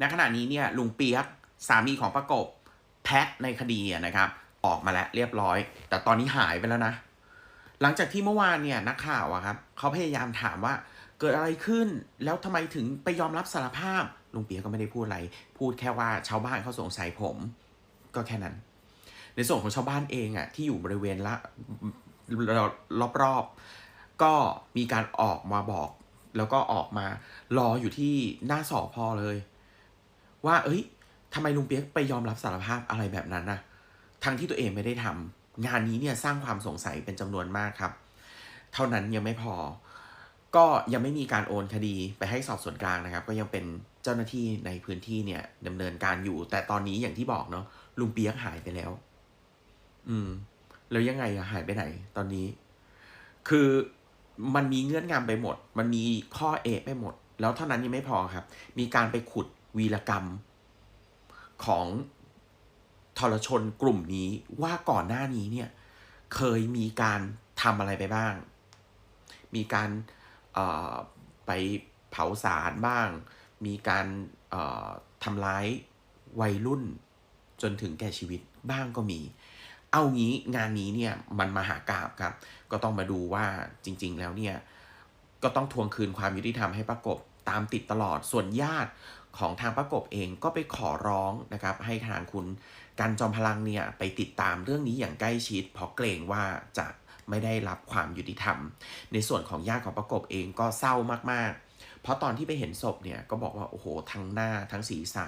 ณขณะนี้เนี่ยลุงเปียกสามีของประกบแพะในคดีนะครับ ออกมาแล้วเรียบร้อย แต่ตอนนี้หายไปแล้วนะ หลังจากที่เมื่อวานเนี่ยนักข่าวอะครับเขาพยายามถามว่าเกิดอะไรขึ้นแล้วทำไมถึงไปยอมรับสารภาพลุงเปียกก็ไม่ได้พูดอะไร พูดแค่ว่าชาวบ้านเขาสงสัยผม ก็แค่นั้น ในส่วนของชาวบ้านเองอะที่อยู่บริเวณละรอบๆก็มีการออกมาบอก แล้วก็ออกมารออยู่ที่หน้าสอพอเลย ว่า เอ้ยทำไมลุงเปียกไปยอมรับสารภาพอะไรแบบนั้นนะทั้งที่ตัวเองไม่ได้ทำงานนี้เนี่ยสร้างความสงสัยเป็นจำนวนมากครับ เท่านั้นยังไม่พอ ก็ยังไม่มีการโอนคดีไปให้สอบสวนกลางนะครับ ก็ยังเป็นเจ้าหน้าที่ในพื้นที่เนี่ยดำเนินการอยู่ แต่ตอนนี้อย่างที่บอกเนาะลุงเปียกหายไปแล้ว อืม แล้วยังไงอะหายไปไหน ตอนนี้ คือมันมีเงื่อนงำไปหมด มันมีข้อเอะไปหมด แล้วเท่านั้นยังไม่พอครับ มีการไปขุด วีรกรรมของทรชนกลุ่มนี้ว่าก่อนหน้านี้เนี่ยเคยมีการทำอะไรไปบ้าง มีการไปเผาสารบ้าง มีการทำร้ายวัยรุ่นจนถึงแก่ชีวิตบ้างก็มี เอางี้งานนี้เนี่ยมันมหากราบครับ ก็ต้องมาดูว่าจริง ๆ แล้วเนี่ยก็ต้องทวงคืนความยุติธรรมให้ประกบตามติดตลอดส่วนญาติ ของทางประกบเองก็ไปขอร้องนะครับ ให้ทางคุณกันจอมพลังเนี่ยไปติดตามเรื่องนี้อย่างใกล้ชิด เพราะเกรงว่าจะไม่ได้รับความยุติธรรม ในส่วนของญาติของประกบเองก็เศร้ามากๆ เพราะตอนที่ไปเห็นศพเนี่ยก็บอกว่าโอ้โหทั้งหน้าทั้งศีรษะ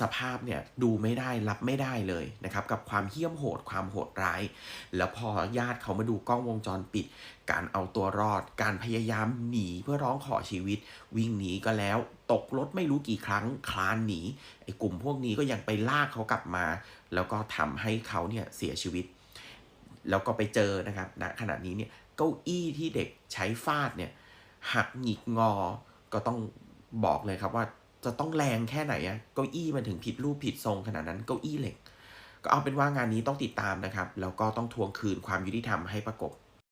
สภาพเนี่ยดูไม่ได้รับไม่ได้เลยนะครับกับความเหี้ยมโหดความโหดร้าย แล้วพอญาติเขามาดูกล้องวงจรปิด การเอาตัวรอด การพยายามหนีเพื่อร้องขอชีวิต วิ่งหนีก็แล้วตกรถไม่รู้กี่ครั้งคลานหนีไอ้กลุ่มพวกนี้ก็ยังไปลากเขากลับมา แล้วก็ทำให้เขาเนี่ยเสียชีวิต แล้วก็ไปเจอนะครับณขณะนี้เนี่ยเก้าอี้ที่เด็กใช้ฟาดเนี่ยหักหงิกงอก็ต้องบอกเลยครับว่า จะต้องแรงแค่ไหนอะเก้าอี้มันถึงผิดรูปผิดทรงขนาดนั้นเก้าอี้เหล็ก ก็เอาเป็นว่างานนี้ต้องติดตามนะครับ แล้วก็ต้องทวงคืนความยุติธรรมให้ประกบ